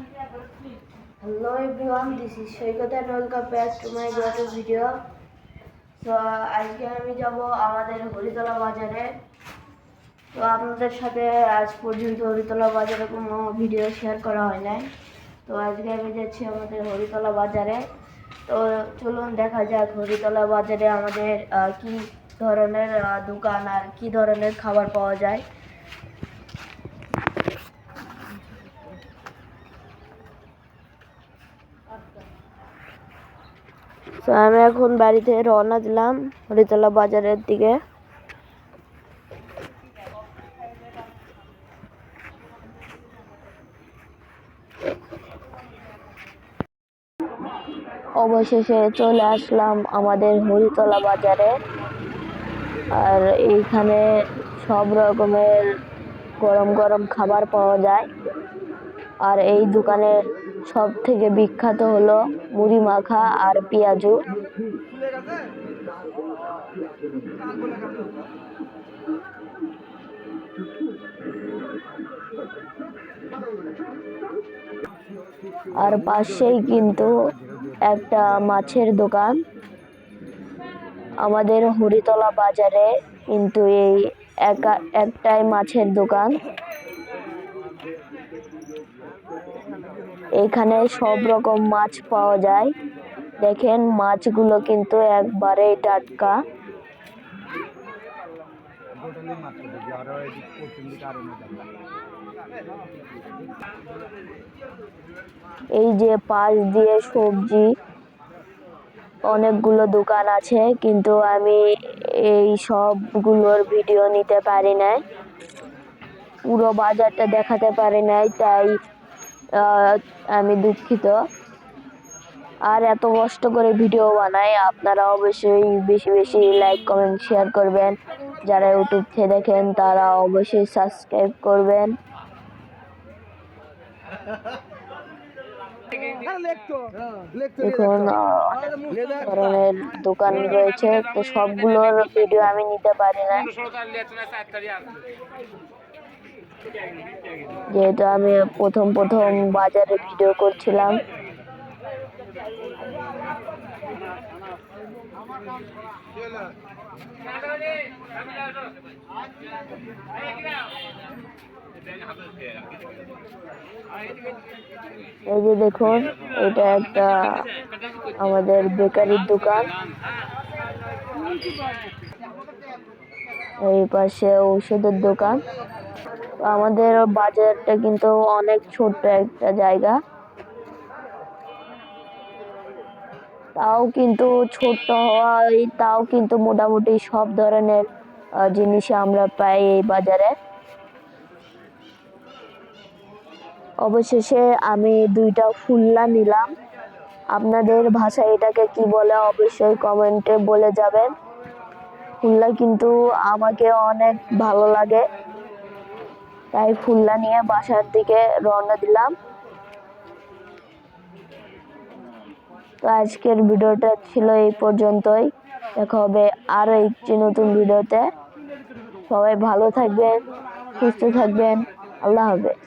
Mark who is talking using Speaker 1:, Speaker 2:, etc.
Speaker 1: Hello everyone, this is Shoykot and welcome back to my brother video. তো আজকে আমি যাব আমাদের হরিতলা বাজারে। তো আপনাদের সাথে আজ পর্যন্ত হরিতলা বাজারে কোনো ভিডিও শেয়ার করা হয় নাই। তো আজকে আমি যাচ্ছি আমাদের হরিতলা বাজারে। তো চলুন দেখা যাক হরিতলা বাজারে আমাদের কি ধরনের দোকান আর কি ধরনের খাবার পাওয়া যায়। তো আমি এখন বাড়ি থেকে রওনা দিলাম হরিতলা বাজারের দিকে। অবশেষে চলে আসলাম আমাদের হরিতলা বাজারে। আর এইখানে সব রকমের গরম গরম খাবার পাওয়া যায়। আর এই দোকানের সব থেকে বিখ্যাত হলো মুড়ি মাখা আর পেঁয়াজু। আর পাশেই কিন্তু একটা মাছের দোকান। আমাদের হরিতলা বাজারে কিন্তু এই একা একটাই মাছের দোকান। এখানে সব রকম মাছ পাওয়া যায়। দেখেন মাছগুলো কিন্তু একবারে টাটকা। এই যে পাশ দিয়ে সবজি, অনেকগুলো দোকান আছে, কিন্তু আমি এই সবগুলোর ভিডিও নিতে পারি নাই। পুরো বাজারটা দেখাতে পারি নাই, তাই আমি দুঃখিত। আর এত কষ্ট করে ভিডিও বানাই আপনারা অবশ্যই বেশি বেশি লাইক কমেন্ট শেয়ার করবেন। যারা ইউটিউব থেকে দেখেন, তারা অবশ্যই সাবস্ক্রাইব করবেন। দেখুন ধরনের দোকান রয়েছে, তো সবগুলোর ভিডিও আমি নিতে পারি না। যেহেতু আমি প্রথম প্রথম বাজারে ভিডিও করছিলাম। এই যে দেখুন, এটা একটা আমাদের বেকারির দোকান। এই পাশে ওষুধের দোকান। আমাদের বাজারটা কিন্তু অনেক ছোট্ট একটা জায়গা। তাও কিন্তু ছোট্ট হওয়ায়, তাও কিন্তু মোটামুটি সব ধরনের জিনিস আমরা পাই এই বাজারে। অবশেষে আমি দুইটা ফুল্লা নিলাম। আপনাদের ভাষায় এটাকে কি বলে অবশ্যই কমেন্টে বলে যাবেন। ফুল্লা কিন্তু আমাকে অনেক ভালো লাগে। তাই ফুল্লা নিয়ে বাসার দিকে রওনা দিলাম। তো আজকের ভিডিওটা ছিল এই পর্যন্তই। দেখা হবে আরও একটি নতুন ভিডিওতে। সবাই ভালো থাকবেন, সুস্থ থাকবেন। আল্লাহ হাফেজ।